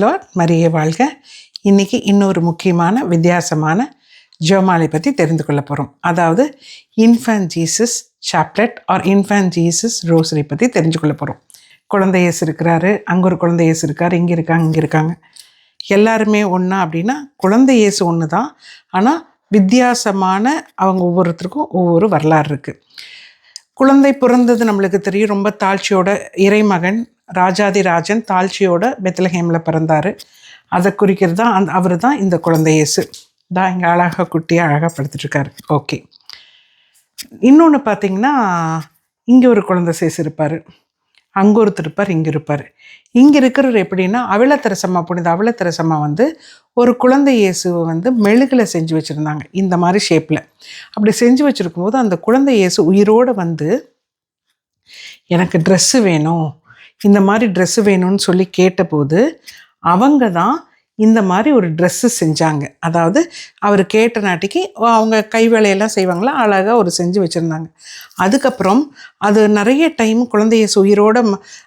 Lord Maria வாழ்க. இன்னைக்கு இன்னொரு முக்கியமான வித்தியாசமான ஜோமாலை பற்றி தெரிந்து கொள்ள போகிறோம் அதாவது infant Jesus chaplet or infant Jesus rosary பற்றி தெரிஞ்சு கொள்ள போகிறோம் குழந்தை இயேசு இருக்கிறாரு அங்கே ஒரு குழந்தை இயேசு இருக்கார் இங்கே இருக்காங்க இங்கே இருக்காங்க. எல்லாருமே ஒன்றா அப்படின்னா குழந்தை இயேசு ஒன்று தான் ஆனால் வித்தியாசமான அவங்க ஒவ்வொருத்தருக்கும் ஒவ்வொரு வரலாறு இருக்குது குழந்தை பிறந்தது நம்மளுக்கு தெரியும் ரொம்ப தாழ்ச்சியோட இறைமகன் ராஜாதி ராஜன் தாழ்ச்சியோட பெத்லஹேமில் பிறந்தார். அதை குறிக்கிறது தான் அந் அவர் தான் இந்த குழந்தை இயேசு. தான் இங்கே அழகாக குட்டியாக அழகாக படுத்துட்ருக்காரு ஓகே. இன்னொன்று பார்த்தீங்கன்னா இங்கே ஒரு குழந்தை சேசு இருப்பார். அங்கே ஒருத்தர் இருப்பார் இங்கே இருப்பார். இங்கே இருக்கிறவர் எப்படின்னா அவளத்தரசம்மா புனித அவளத்தரசம்மா வந்து ஒரு குழந்தை இயேசுவை வந்து மெழுகில் செஞ்சு வச்சுருந்தாங்க. இந்த மாதிரி ஷேப்பில் அப்படி செஞ்சு வச்சுருக்கும்போது அந்த குழந்தை இயேசு உயிரோடு வந்து எனக்கு ட்ரெஸ்ஸு வேணும் இந்த மாதிரி ட்ரெஸ்ஸு வேணும்னு சொல்லி கேட்டபோது அவங்க தான் இந்த மாதிரி ஒரு ட்ரெஸ்ஸு செஞ்சாங்க. அதாவது அவர் கேட்ட நாட்டிக்கு அவங்க கை வேலையெல்லாம் செய்வாங்களா? அழகாக ஒரு செஞ்சு வச்சுருந்தாங்க. அதுக்கப்புறம் அது நிறைய டைம் குழந்தைய உயிரோட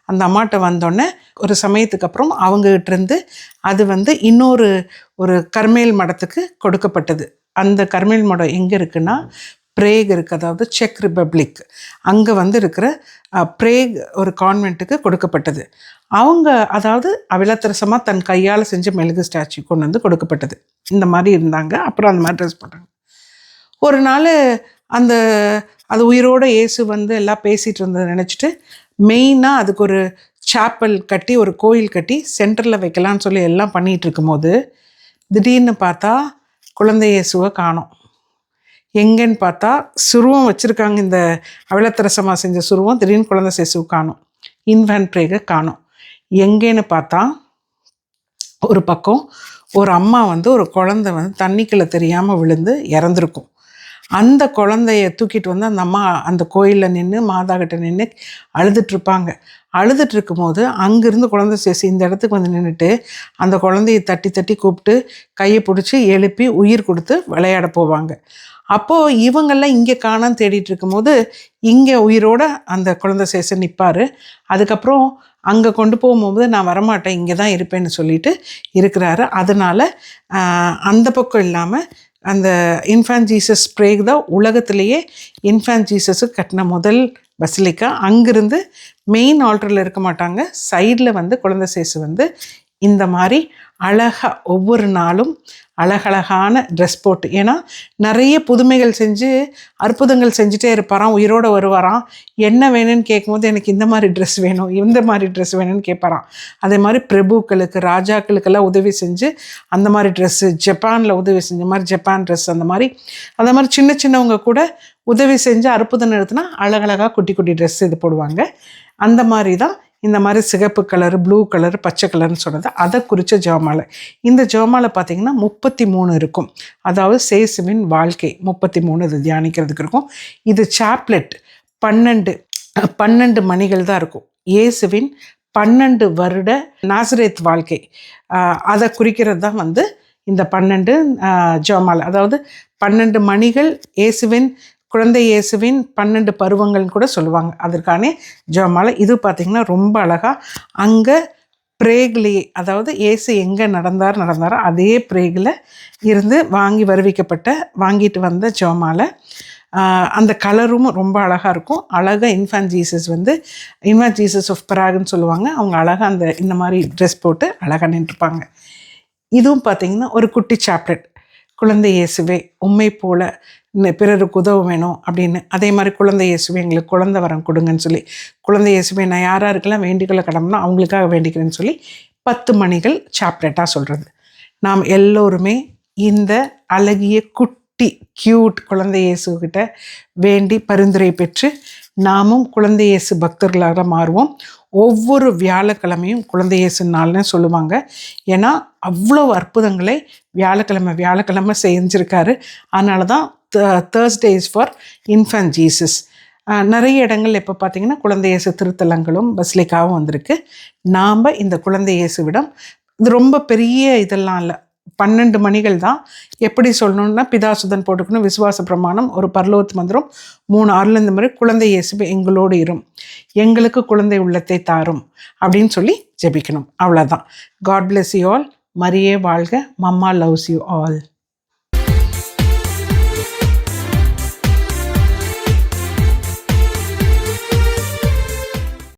அந்த அம்மாட்ட வந்தோடனே ஒரு சமயத்துக்கு அப்புறம் அவங்ககிட்ட இருந்து அது வந்து இன்னொரு ஒரு கர்மேல் மடத்துக்கு கொடுக்கப்பட்டது. அந்த கர்மேல் மடம் எங்கே இருக்குன்னா பிரேக் இருக்குது அதாவது செக் ரிப்பப்ளிக் அங்கே வந்து இருக்கிற பிரேக் ஒரு கான்வென்ட்டுக்கு கொடுக்கப்பட்டது. அவங்க அதாவது அவிலத்தரசமாக தன் கையால் செஞ்ச மெழுகு ஸ்டாச்சு கொண்டு வந்து கொடுக்கப்பட்டது. இந்த மாதிரி இருந்தாங்க. அப்புறம் அந்த மாதிரி ட்ரெஸ் போட்டாங்க. ஒரு நாள் அந்த அது உயிரோட இயேசு வந்து எல்லாம் பேசிகிட்டு இருந்ததை நினச்சிட்டு மெயினாக அதுக்கு ஒரு சாப்பல் கட்டி ஒரு கோயில் கட்டி சென்டரில் வைக்கலான்னு சொல்லி எல்லாம் பண்ணிகிட்டு இருக்கும்போது திடீர்னு பார்த்தா குழந்தை இயேசுவை காணும். எங்கன்னு பார்த்தா சுருவம் வச்சுருக்காங்க. இந்த அவலத்தரசமாக செஞ்ச சுருவம் திடீர்னு குழந்தை சேசு காணும். இன்ஃபேன் பிரேகை காணும். எங்கேன்னு பார்த்தா ஒரு பக்கம் ஒரு அம்மா வந்து ஒரு குழந்தை வந்து தண்ணிக்குள்ளே தெரியாமல் விழுந்து இறந்துருக்கும். அந்த குழந்தைய தூக்கிட்டு வந்து அந்த அம்மா அந்த கோயிலில் நின்று மாதா கிட்ட நின்று அழுதுட்ருப்பாங்க. அழுதுட்டு இருக்கும்போது அங்கேருந்து குழந்தை சேசி இந்த இடத்துக்கு வந்து நின்றுட்டு அந்த குழந்தைய தட்டி தட்டி கூப்பிட்டு கையை பிடிச்சி எழுப்பி உயிர் கொடுத்து விளையாட போவாங்க. அப்போது இவங்கெல்லாம் இங்கே காணாமல் தேடிட்டு இருக்கும்போது இங்கே உயிரோட அந்த குழந்தை சேசன் நிற்பார் அதுக்கப்புறம் அங்கே கொண்டு போகும்போது நான் வரமாட்டேன் இங்கே தான் இருப்பேன்னு சொல்லிட்டு இருக்கிறாரு. அதனால் அந்த பக்கம் இல்லாமல் அந்த இன்ஃபான் ஜீசஸ் பிரேக் தான் உலகத்திலேயே இன்ஃபான் ஜீசஸு கட்டின முதல் பசிலிக்கா. அங்கேருந்து மெயின் ஆல்டரில் இருக்க மாட்டாங்க. சைடில் வந்து குழந்தை சேசு வந்து இந்த மாதிரி அழகாக ஒவ்வொரு நாளும் அழகழகான ட்ரெஸ் போட்டு. ஏன்னா நிறைய புதுமைகள் செஞ்சு அற்புதங்கள் செஞ்சுட்டே இருப்பாராம் உயிரோடு வருவாராம். என்ன வேணும்னு கேட்கும்போது எனக்கு இந்த மாதிரி ட்ரெஸ் வேணும் இந்த மாதிரி ட்ரெஸ் வேணும்னு கேட்பாராம். அதே மாதிரி பிரபுக்களுக்கு ராஜாக்களுக்கெல்லாம் உதவி செஞ்சு அந்த மாதிரி ட்ரெஸ்ஸு ஜப்பானில் உதவி செஞ்ச மாதிரி ஜப்பான் ட்ரெஸ் அந்த மாதிரி. அந்த மாதிரி சின்ன சின்னவங்க கூட உதவி செஞ்சு அற்புதம் நடத்தினா அழகழகாக குட்டி குட்டி ட்ரெஸ் இது போடுவாங்க. அந்த மாதிரி தான் இந்த மாதிரி சிகப்பு கலர் ப்ளூ கலர் பச்சை கலர்னு சொன்னது. அதை குறித்த ஜெபமாலை இந்த ஜெபமாலை பார்த்தீங்கன்னா முப்பத்தி மூணு இருக்கும். அதாவது சேசுவின் வாழ்க்கை முப்பத்தி மூணு இது தியானிக்கிறதுக்கு இருக்கும். இது சாப்லெட் பன்னெண்டு பன்னெண்டு மணிகள் தான் இருக்கும். இயேசுவின் பன்னெண்டு வருட நாசரேத் வாழ்க்கை. அதை குறிக்கிறது தான் வந்து இந்த பன்னெண்டு ஜோமால் அதாவது பன்னெண்டு மணிகள் இயேசுவின் குழந்தை இயேசுவின் பன்னெண்டு பருவங்கள்னு கூட சொல்லுவாங்க. அதற்கான ஜோமாலை இது பார்த்திங்கன்னா ரொம்ப அழகாக அங்கே பிரேக்லேயே அதாவது இயேசு எங்கே நடந்தார் நடந்தாரோ அதே பிரேகில் இருந்து வாங்கி வருவிக்கப்பட்ட வாங்கிட்டு வந்த ஜோமாலை அந்த கலரும் ரொம்ப அழகாக இருக்கும். அழகாக இன்ஃபான் ஜீசஸ் வந்து இன்ஃபான் ஜீசஸ் ஆஃப் பராகுன்னு சொல்லுவாங்க. அவங்க அழகாக அந்த இந்த மாதிரி ட்ரெஸ் போட்டு அழகாக நின்றுருப்பாங்க இதுவும் பார்த்தீங்கன்னா ஒரு குட்டி சாப்லெட் குழந்தை இயேசுவே உண்மை போல பிறருக்கு உதவ வேணும் அப்படின்னு. அதே மாதிரி குழந்தை இயேசுவே எங்களுக்கு குழந்தை வரம் கொடுங்கன்னு சொல்லி. குழந்தை இயேசுவே நான் யார் யாருக்கெல்லாம் வேண்டிக்கொள்ள கடம்னா அவங்களுக்காக வேண்டிக்கிறேன்னு சொல்லி பத்து மணிகள் சாப்ரேட்டாக சொல்கிறது நாம் எல்லோருமே இந்த அழகிய குட்டி க்யூட் குழந்தை இயேசுகிட்ட வேண்டி பரிந்துரை பெற்று நாமும் குழந்தை இயேசு பக்தர்களாக மாறுவோம். ஒவ்வொரு வியாழக்கிழமையும் குழந்தையேசு நாள்னு சொல்லுவாங்க. ஏன்னா அவ்வளோ அற்புதங்களை வியாழக்கிழமை வியாழக்கிழமை செஞ்சுருக்காரு. அதனால தான் Thursday is for infant Jesus நிறைய இடங்கள் இப்போ பார்த்தீங்கன்னா குழந்தை இயேசு திருத்தலங்களும் பஸ்லிக்காவும் வந்திருக்கு. நாம் இந்த குழந்தை இயேசுவிடம் இது ரொம்ப பெரிய இதெல்லாம் இல்லை. பன்னெண்டு மணிகள் தான் எப்படி சொல்லணும்னா பிதாசுதன் போட்டுக்கணும் விசுவாச பிரமாணம் ஒரு பரலோத் மந்திரம் மூணு ஆறுலேருந்து மாதிரி குழந்தை இயேசுபே எங்களோடு இரும். எங்களுக்கு குழந்தை உள்ளத்தை தாரும் அப்படின்னு சொல்லி ஜெபிக்கணும். அவ்வளோதான் காட் பிளெஸ் யூ ஆல் மரியே வாழ்க. Mamma loves you all